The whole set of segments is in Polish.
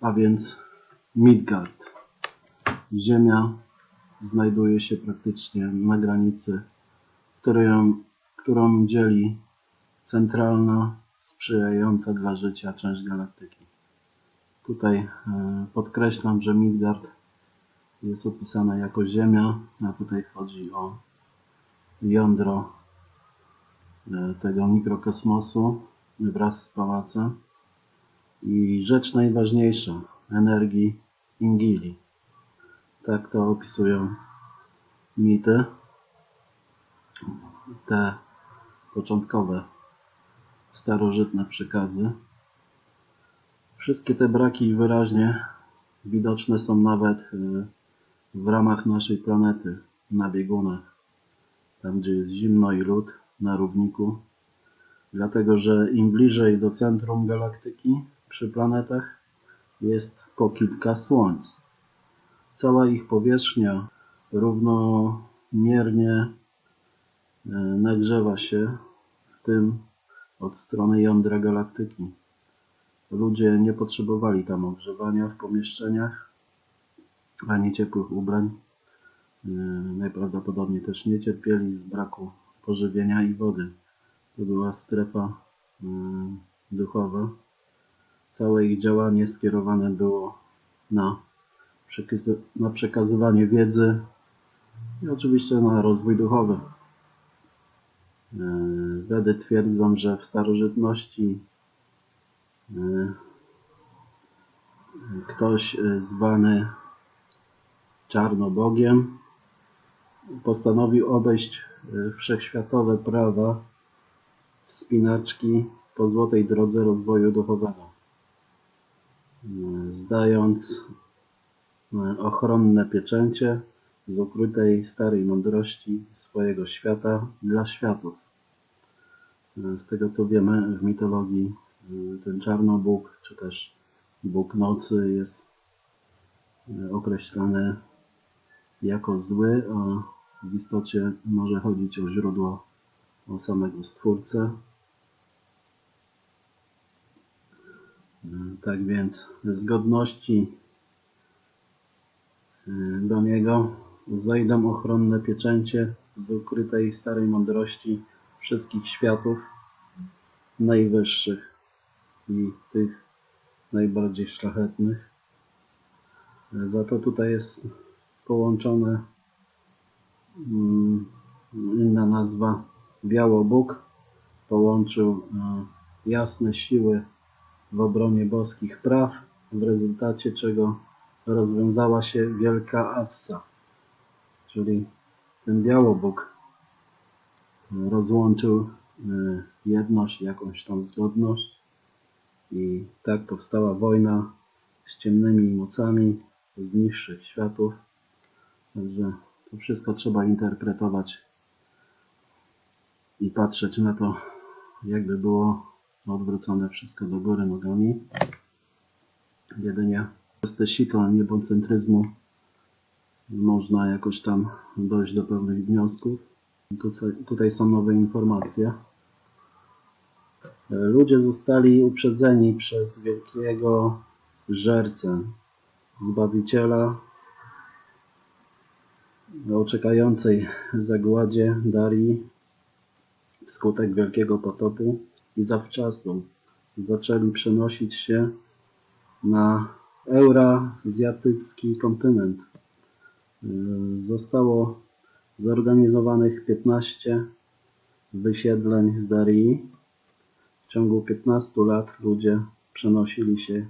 a więc Midgard. Ziemia znajduje się praktycznie na granicy, którą, którą dzieli centralna, sprzyjająca dla życia część galaktyki. Tutaj e, podkreślam, że Midgard jest opisana jako Ziemia, a tutaj chodzi o jądro e, tego mikrokosmosu wraz z pałacem i rzecz najważniejsza energii Ingili. Tak to opisują mity, te początkowe, starożytne przekazy. Wszystkie te braki wyraźnie widoczne są nawet y, w ramach naszej planety, na biegunach, tam gdzie jest zimno i lód na równiku. Dlatego, że im bliżej do centrum galaktyki przy planetach jest po kilka słońc. Cała ich powierzchnia równomiernie e, nagrzewa się, w tym od strony jądra galaktyki. Ludzie nie potrzebowali tam ogrzewania w pomieszczeniach ani ciepłych ubrań. E, Najprawdopodobniej też nie cierpieli z braku pożywienia i wody. To była strefa e, duchowa. Całe ich działanie skierowane było na, na przekazywanie wiedzy i oczywiście na rozwój duchowy. E, Wedy twierdzą, że w starożytności e, ktoś e, zwany Czarnobogiem postanowił obejść wszechświatowe prawa wspinaczki po złotej drodze rozwoju duchowego, zdając e, ochronne pieczęcie z ukrytej starej mądrości swojego świata dla światów. E, Z tego co wiemy w mitologii e, ten Czarnobóg, czy też Bóg Nocy jest e, określany jako zły, a w istocie może chodzić o źródło, o samego Stwórcę. Tak więc z godności e, do Niego zajdą ochronne pieczęcie z ukrytej starej mądrości wszystkich światów najwyższych i tych najbardziej szlachetnych. E, Za to tutaj jest połączone mm, inna nazwa Białobóg. Połączył e, jasne siły w obronie boskich praw, w rezultacie czego rozwiązała się wielka Assa, czyli ten Białobóg rozłączył e, jedność, jakąś tam zgodność i tak powstała wojna z ciemnymi mocami z niższych światów. Także to wszystko trzeba interpretować i patrzeć na to, jakby było odwrócone wszystko do góry nogami. Jedynie przez te sito niebocentryzmu można jakoś tam dojść do pewnych wniosków. Tutaj, są nowe informacje. Ludzie zostali uprzedzeni przez wielkiego żercę, Zbawiciela o czekającej zagładzie Darii wskutek wielkiego potopu i zawczasu zaczęli przenosić się na eurazjatycki kontynent. Yy, Zostało zorganizowanych 15 wysiedleń z Darii. W ciągu 15 lat ludzie przenosili się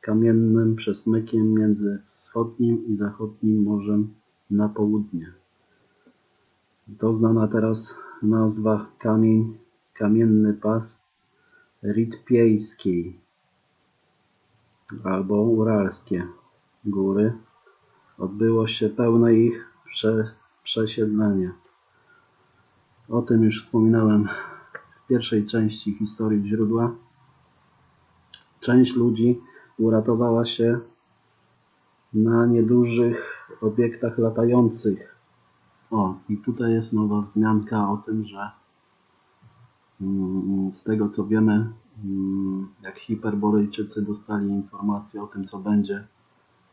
kamiennym przesmykiem między wschodnim i zachodnim morzem na południe. To znana teraz nazwa kamień, kamienny pas Ritpiejskiej albo Uralskie góry. Odbyło się pełne ich prze, przesiedlenie. O tym już wspominałem w pierwszej części historii źródła. Część ludzi uratowała się na niedużych obiektach latających. O, i tutaj jest nowa wzmianka o tym, że Z tego co wiemy, mm, jak Hiperborejczycy dostali informację o tym, co będzie,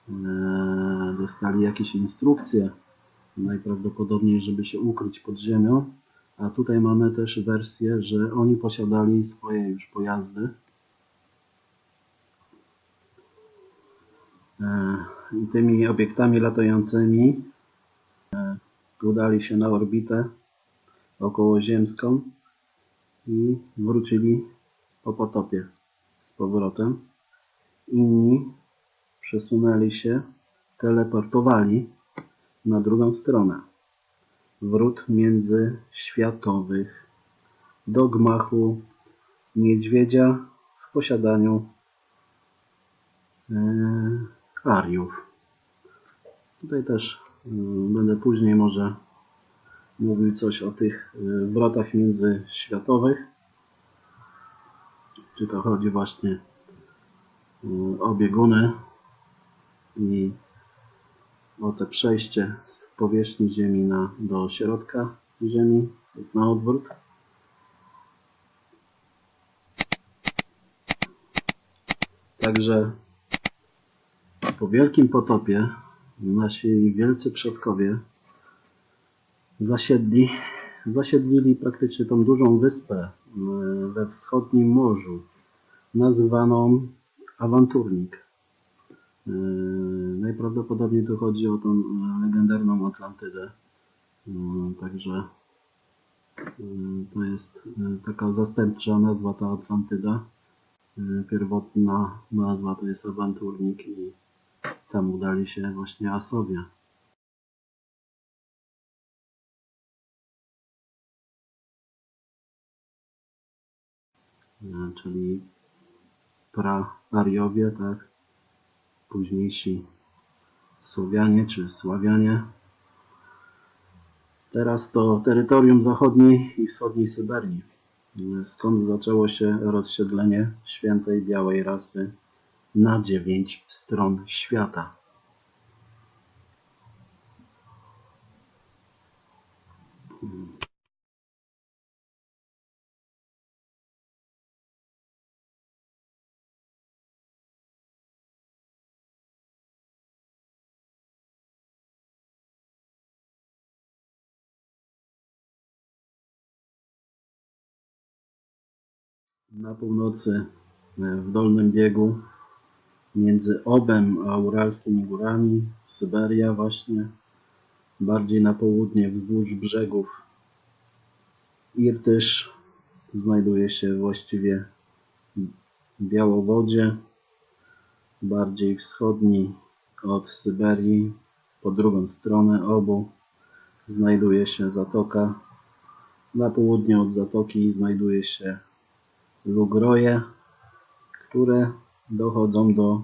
e, dostali jakieś instrukcje, najprawdopodobniej, żeby się ukryć pod ziemią. A tutaj mamy też wersję, że oni posiadali swoje już pojazdy. E, I tymi obiektami latającymi e, udali się na orbitę okołoziemską i wrócili po potopie z powrotem. Inni przesunęli się, teleportowali na drugą stronę. Wrót międzyświatowych do gmachu niedźwiedzia w posiadaniu e, Ariów. Tutaj też e, będę później może mówił coś o tych e, wrotach międzyświatowych. Czy to chodzi właśnie e, o bieguny i o te przejście z powierzchni Ziemi na, do środka Ziemi, na odwrót. Także po wielkim potopie nasi wielcy przodkowie zasiedli, zasiedlili praktycznie tą dużą wyspę e, we wschodnim morzu, nazywaną Awanturnik. E, Najprawdopodobniej tu chodzi o tą e, legendarną Atlantydę. Także to jest taka zastępcza nazwa ta Atlantyda. Pierwotna nazwa to jest Awanturnik i tam udali się właśnie Asowie. Czyli pra-Ariowie, tak? Późniejsi Słowianie czy Sławianie. Teraz to terytorium zachodniej i wschodniej Syberii, e, skąd zaczęło się rozsiedlenie świętej białej rasy na dziewięć stron świata. Na północy, e, w dolnym biegu, między Obem a Uralskimi górami, Syberia właśnie, bardziej na południe wzdłuż brzegów Irtysz, znajduje się właściwie w Białowodzie, bardziej wschodni od Syberii, po drugą stronę obu znajduje się zatoka. Na południe od zatoki znajduje się Lugroje, które dochodzą do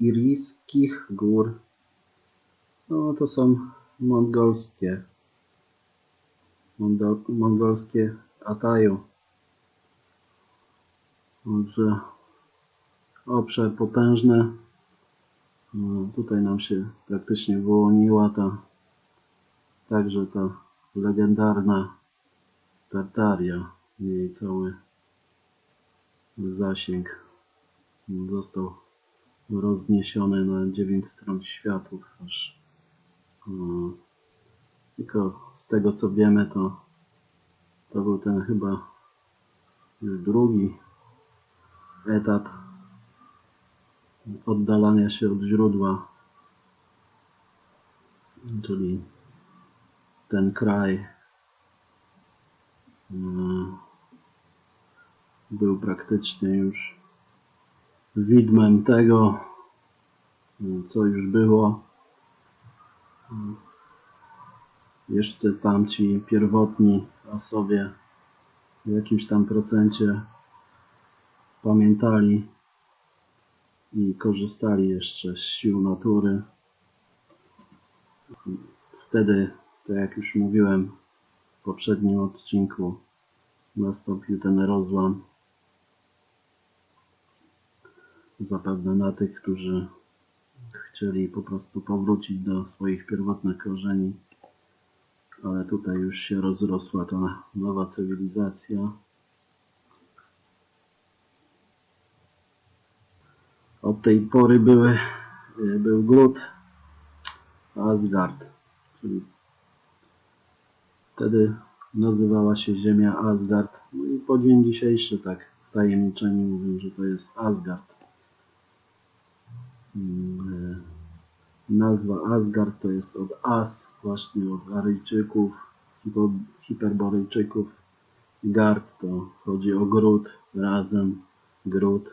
Irijskich gór. No to są mongolskie, mongolskie Ataju. Także obszar potężny. No, tutaj nam się praktycznie wyłoniła ta także ta legendarna Tartaria. Jej cały zasięg został rozniesiony na dziewięć stron światów. Aż, tylko z tego co wiemy, to, to był ten chyba już drugi etap oddalania się od źródła, czyli ten kraj był praktycznie już widmem tego, co już było. Jeszcze tamci pierwotni o sobie w jakimś tam procencie pamiętali i korzystali jeszcze z sił natury. Wtedy, tak jak już mówiłem w poprzednim odcinku, nastąpił ten rozłam zapewne na tych, którzy chcieli po prostu powrócić do swoich pierwotnych korzeni, ale tutaj już się rozrosła ta nowa cywilizacja. Od tej pory były, był gród Asgard, czyli wtedy nazywała się ziemia Asgard. No i po dzień dzisiejszy tak wtajemniczeni mówią, że to jest Asgard. Mm, y, Nazwa Asgard to jest od As, właśnie od Aryjczyków, Hiperboryjczyków. Gard to chodzi o gród, razem, gród.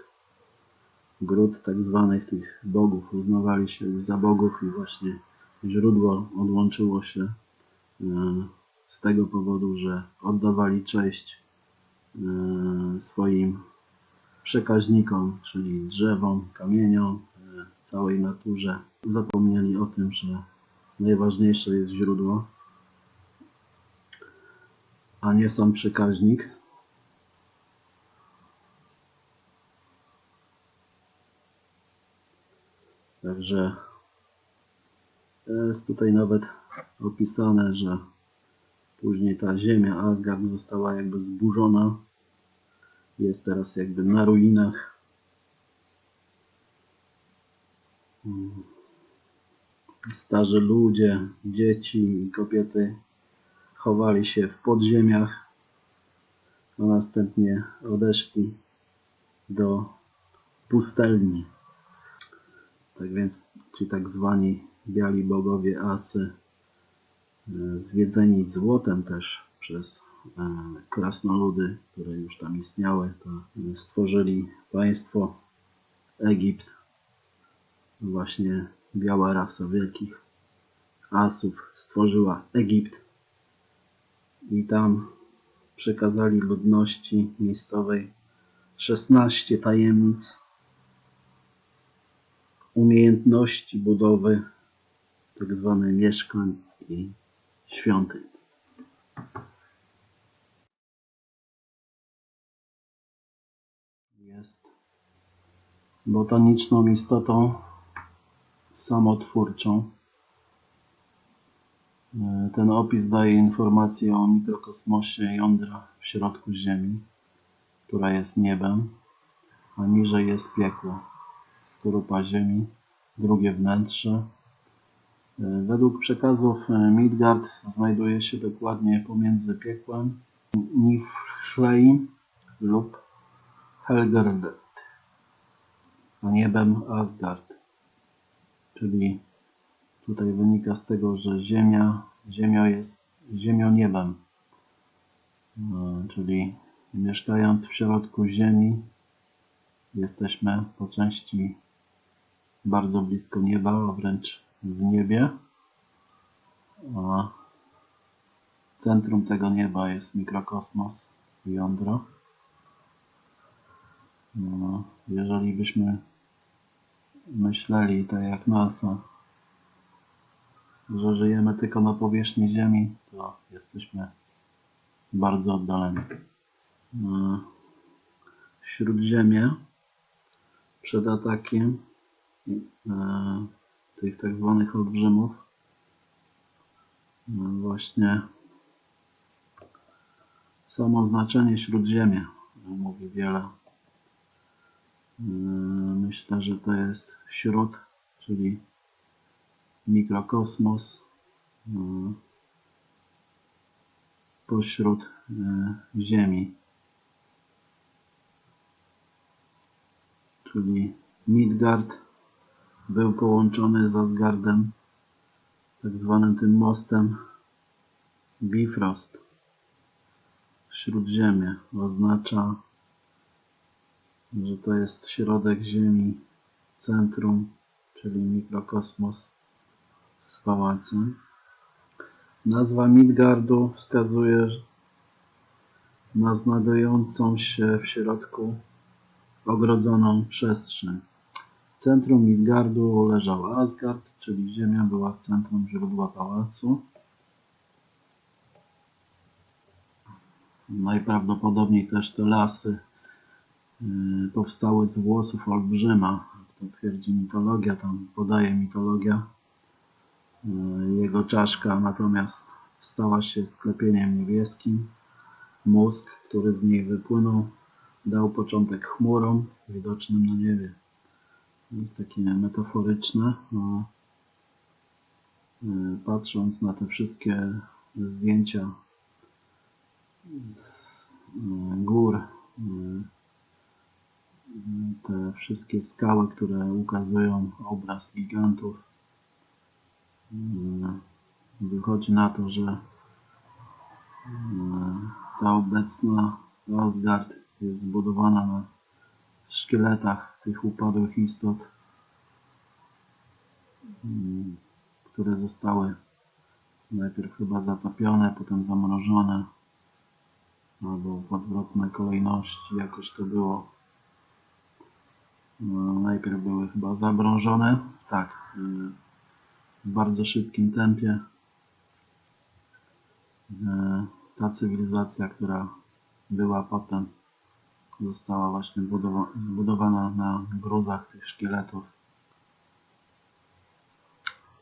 Gród tak zwanych tych bogów uznawali się za bogów i właśnie źródło odłączyło się e, z tego powodu, że oddawali cześć e, swoim przekaźnikom, czyli drzewom, kamieniom, e, całej naturze. Zapomnieli o tym, że najważniejsze jest źródło, a nie sam przekaźnik. Także jest tutaj nawet opisane, że później ta ziemia Asgard została jakby zburzona. Jest teraz jakby na ruinach. Starzy ludzie, dzieci i kobiety chowali się w podziemiach, a następnie odeszli do pustelni. Tak więc ci tak zwani biali bogowie Asy, e, zwiedzeni złotem też przez e, krasnoludy, które już tam istniały, to stworzyli państwo Egipt. Właśnie biała rasa wielkich Asów stworzyła Egipt i tam przekazali ludności miejscowej 16 tajemnic umiejętności budowy tak zwanych mieszkań i świątyń. Jest botaniczną istotą samotwórczą. E, Ten opis daje informację o mikrokosmosie jądra w środku Ziemi, która jest niebem, a niżej jest piekło, skorupa Ziemi, drugie wnętrze. E, Według przekazów e, Midgard znajduje się dokładnie pomiędzy piekłem Niflheim lub Helgerd, a niebem Asgard. Czyli tutaj wynika z tego, że Ziemia, Ziemia jest Ziemią niebem. E, Czyli mieszkając w środku Ziemi jesteśmy po części bardzo blisko nieba, a wręcz w niebie. A centrum tego nieba jest mikrokosmos, jądro. No, jeżeli byśmy myśleli tak jak NASA, że żyjemy tylko na powierzchni Ziemi, to jesteśmy bardzo oddaleni. E, Śródziemie przed atakiem e, tych tak zwanych olbrzymów e, właśnie samo znaczenie Śródziemia mówi wiele. E, Myślę, że to jest śród, czyli mikrokosmos e, pośród e, Ziemi. Czyli Midgard był połączony z Asgardem tak zwanym tym mostem Bifrost. Śródziemie oznacza, że to jest środek Ziemi, centrum, czyli mikrokosmos z pałacem. Nazwa Midgardu wskazuje na znajdującą się w środku ogrodzoną przestrzeń. W centrum Midgardu leżał Asgard, czyli ziemia była w centrum źródła pałacu. Najprawdopodobniej też te lasy powstały z włosów olbrzyma. To twierdzi mitologia, tam podaje mitologia. Yy, Jego czaszka natomiast stała się sklepieniem niebieskim. Mózg, który z niej wypłynął, dał początek chmurom widocznym na niebie. Jest takie metaforyczne. a, y, Patrząc na te wszystkie zdjęcia z y, gór, y, te wszystkie skały, które ukazują obraz gigantów, mm, wychodzi na to, że mm, ta obecna Asgard jest zbudowana na szkieletach tych upadłych istot, mm, które zostały najpierw chyba zatopione, potem zamrożone, albo w odwrotnej kolejności, jakoś to było. Najpierw były chyba zamrożone, tak, w bardzo szybkim tempie. Y, Ta cywilizacja, która była potem, została właśnie budowa- zbudowana na gruzach tych szkieletów.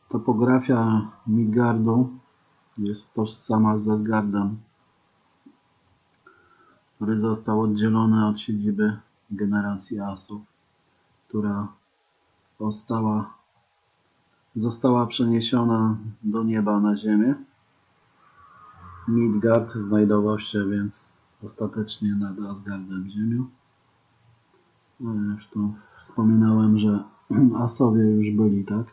Topografia Midgardu jest tożsama z Asgardem, który został oddzielony od siedziby generacji Asów, która została, przeniesiona do nieba na ziemię. Midgard znajdował się więc ostatecznie nad Asgardem ziemią. Już tu wspominałem, że Asowie już byli, tak?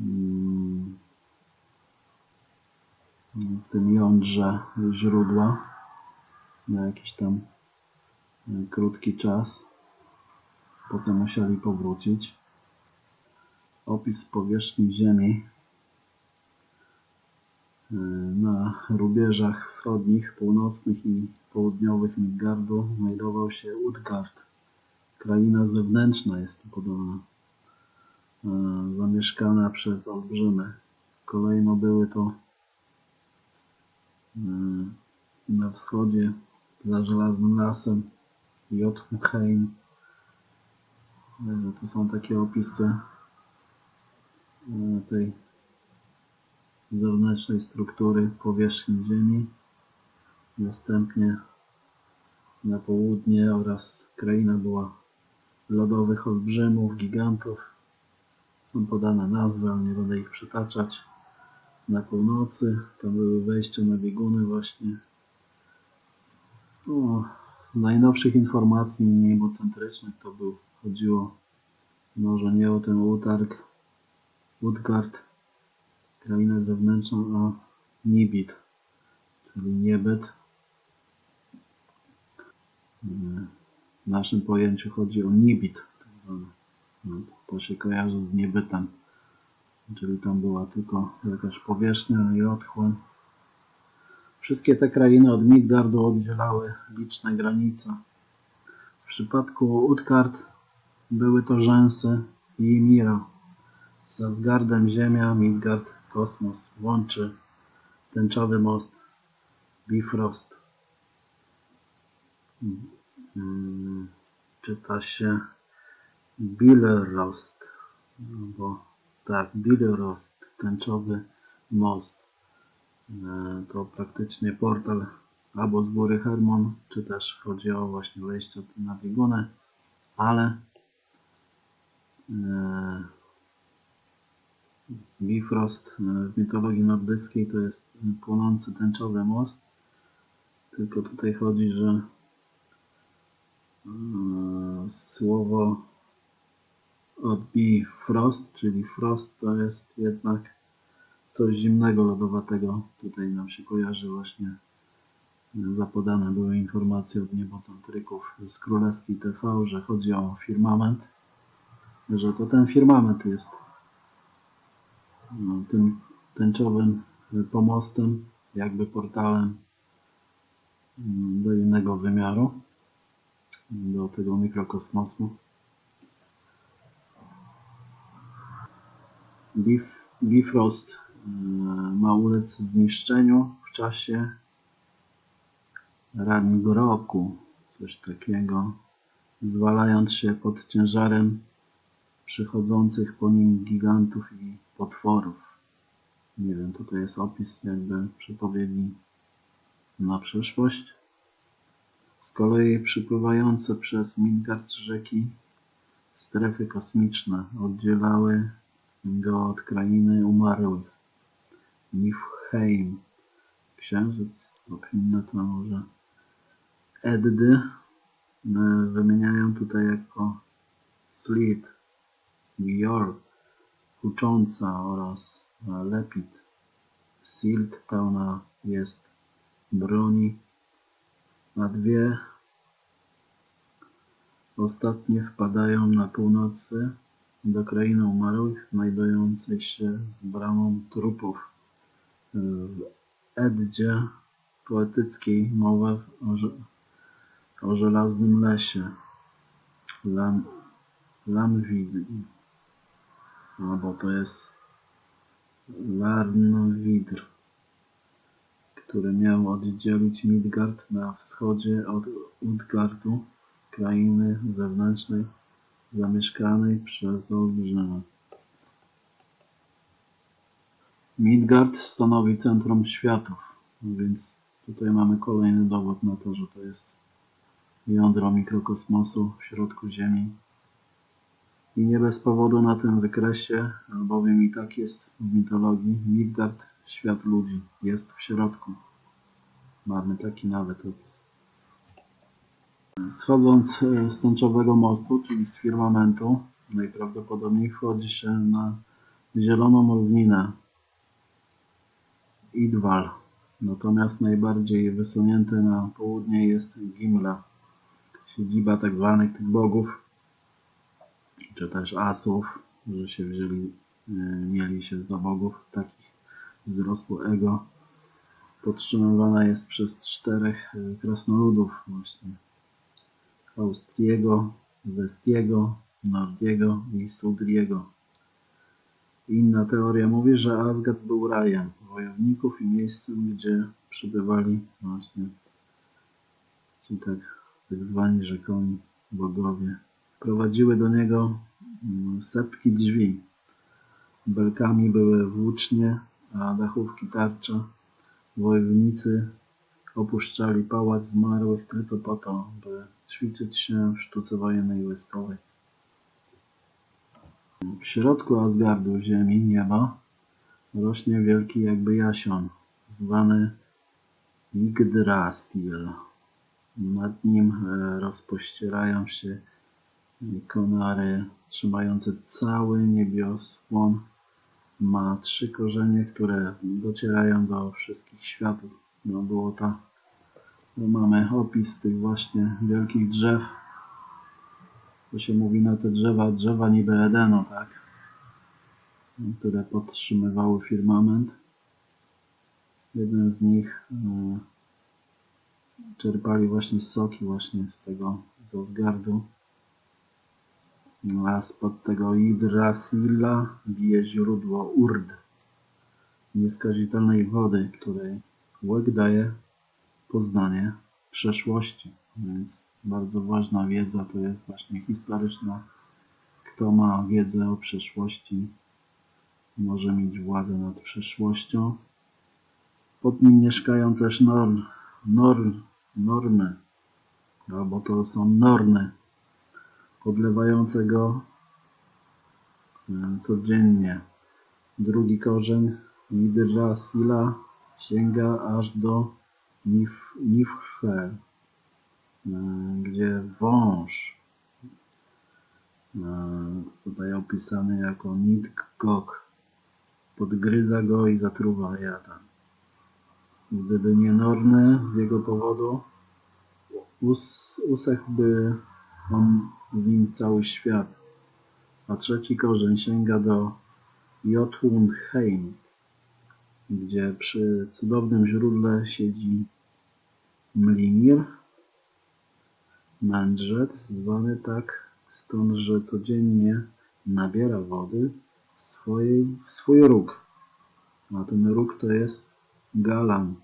Mm, W tym jądrze źródła na jakiś tam e, krótki czas. Potem musieli powrócić. Opis powierzchni Ziemi e, na rubieżach wschodnich, północnych i południowych Midgardu znajdował się Utgard. Kraina zewnętrzna jest tu podana, e, zamieszkana przez olbrzymy. Kolejno były to e, na wschodzie za żelaznym lasem Jotunheim. E, To są takie opisy e, tej zewnętrznej struktury powierzchni Ziemi. Następnie na południe oraz kraina była lodowych olbrzymów, gigantów. Są podane nazwy, ale nie będę ich przytaczać. Na północy to były wejścia na bieguny właśnie. O, najnowszych informacji niebocentrycznych to był, chodziło może nie o ten utarg, Utgard, krainę zewnętrzną, a Nibit, czyli niebyt. Mm, W naszym pojęciu chodzi o Nibit. No, To się kojarzy z niebytem, czyli tam była tylko jakaś powierzchnia i otchłań. Wszystkie te krainy od Midgardu oddzielały liczne granice. W przypadku Utgard były to rzęsy i Mira. Z Asgardem Ziemia, Midgard, kosmos łączy tęczowy most Bifrost. Mm, Czyta się Bilrost, bo tak, Bilrost, tęczowy most. E, To praktycznie portal albo z góry Hermon, czy też chodzi o właśnie wejście na biegunę, ale Bifrost e, w mitologii nordyckiej to jest płonący tęczowy most, tylko tutaj chodzi, że e, słowo od Bifrost, czyli frost to jest jednak coś zimnego, lodowatego. Tutaj nam się kojarzy właśnie e, zapodane były informacje od niebocentryków z Królewskiej TV, że chodzi o firmament, że to ten firmament jest. No, tym tęczowym pomostem, jakby portalem mm, do innego wymiaru, do tego mikrokosmosu. Bif, Bifrost e, ma ulec zniszczeniu w czasie Ragnaroku, coś takiego, zwalając się pod ciężarem przychodzących po nim gigantów i potworów. Nie wiem, tutaj jest opis jakby przepowiedni na przyszłość. Z kolei przypływające przez Midgard rzeki strefy kosmiczne oddzielały go od krainy umarłych. Niflheim, księżyc lub inne to może Eddy e, wymieniają tutaj jako Slit, Gior, hucząca oraz e, Lepid. Silt pełna jest broni, a dwie ostatnie wpadają na północy do krainy umarłych, znajdującej się z bramą trupów. W Eddzie poetyckiej mowa o, o żelaznym lesie. Lam, Lamwid, albo to jest Larnwidr, który miał oddzielić Midgard na wschodzie od Utgardu, krainy zewnętrznej zamieszkanej przez olbrzymy. Midgard stanowi centrum światów, więc tutaj mamy kolejny dowód na to, że to jest jądro mikrokosmosu w środku Ziemi. I nie bez powodu na tym wykresie, albowiem i tak jest w mitologii, Midgard, świat ludzi, jest w środku. Mamy taki nawet opis. Schodząc e, z tęczowego mostu, czyli z firmamentu, najprawdopodobniej wchodzi się na zieloną równinę Idwal. Natomiast najbardziej wysunięte na południe jest Gimla, siedziba tak zwanych tych bogów, czy też asów, że się wzięli, e, mieli się za bogów, takich wzrosło ego. Podtrzymywana jest przez czterech e, krasnoludów właśnie. Austriego, Westiego, Nordiego i Sudriego. Inna teoria mówi, że Asgard był rajem wojowników i miejscem, gdzie przybywali właśnie ci tak, tak zwani rzekomi bogowie. Prowadziły do niego mm, setki drzwi. Belkami były włócznie, a dachówki tarcza. Wojownicy opuszczali pałac zmarłych tylko po to, by ćwiczyć się w sztuce wojennej wojskowej. W środku Asgardu, ziemi, nieba, rośnie wielki jakby jasion, zwany Yggdrasil. Nad nim e, rozpościerają się konary trzymające cały niebioskłon. Ma trzy korzenie, które docierają do wszystkich światów. No było to tu mamy opis tych właśnie wielkich drzew. To się mówi na te drzewa, drzewa niby Edenu, tak? Które podtrzymywały firmament. Jeden z nich e, czerpali właśnie soki właśnie z tego z Asgardu. A spod tego Yggdrasila bije źródło Urd, nieskazitelnej wody, której łek daje poznanie przeszłości. Więc bardzo ważna wiedza to jest właśnie historyczna. Kto ma wiedzę o przeszłości, może mieć władzę nad przyszłością. Pod nim mieszkają też norm, norm, normy, albo to są norny, podlewające go e, codziennie. Drugi korzeń Yggdrasila sięga aż do Nif, Niflheim, e, gdzie wąż, e, tutaj opisany jako Nidgogg, podgryza go i zatruwa jada. Gdyby nie Norny z jego powodu, us, usechłby on z nim cały świat. A trzeci korzeń sięga do Jotunheim, gdzie przy cudownym źródle siedzi Mlimir, mędrzec, zwany tak stąd, że codziennie nabiera wody w, swojej, w swój róg. A ten róg to jest Galan.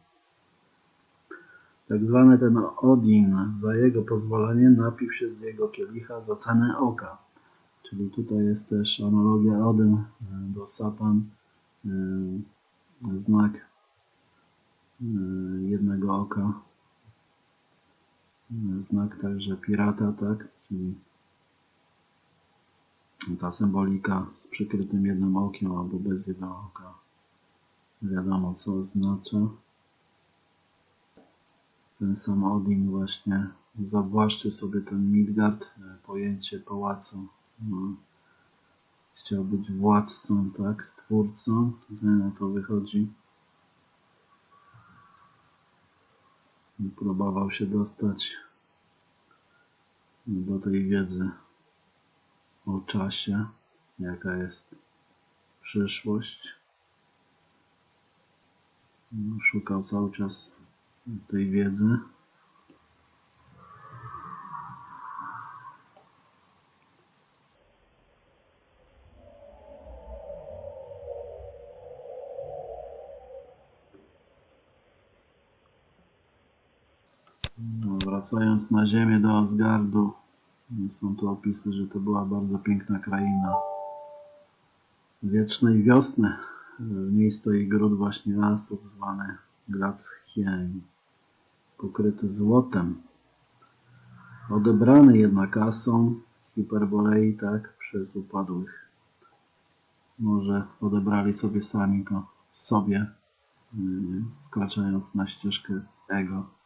Tak zwany ten Odin, za jego pozwolenie napił się z jego kielicha za cenę oka. Czyli tutaj jest też analogia Odyn e, do Satan, e, znak y, jednego oka. Znak także pirata, tak? Czyli ta symbolika z przykrytym jednym okiem albo bez jednego oka. Wiadomo co oznacza. Ten sam Odin właśnie zawłaszczy sobie ten Midgard, e, pojęcie pałacu. No, chciał być władcą, tak, stwórcą. Tutaj na to wychodzi. I próbował się dostać do tej wiedzy o czasie, jaka jest przyszłość. No, Szukał cały czas tej wiedzy. No, wracając na ziemię do Asgardu, są tu opisy, że to była bardzo piękna kraina wiecznej wiosny. W niej stoi gród właśnie asów zwany Gladskien, pokryty złotem. Odebrany jednak asą Hiperbolei tak przez upadłych. Może odebrali sobie sami to sobie, yy, wkraczając na ścieżkę ego.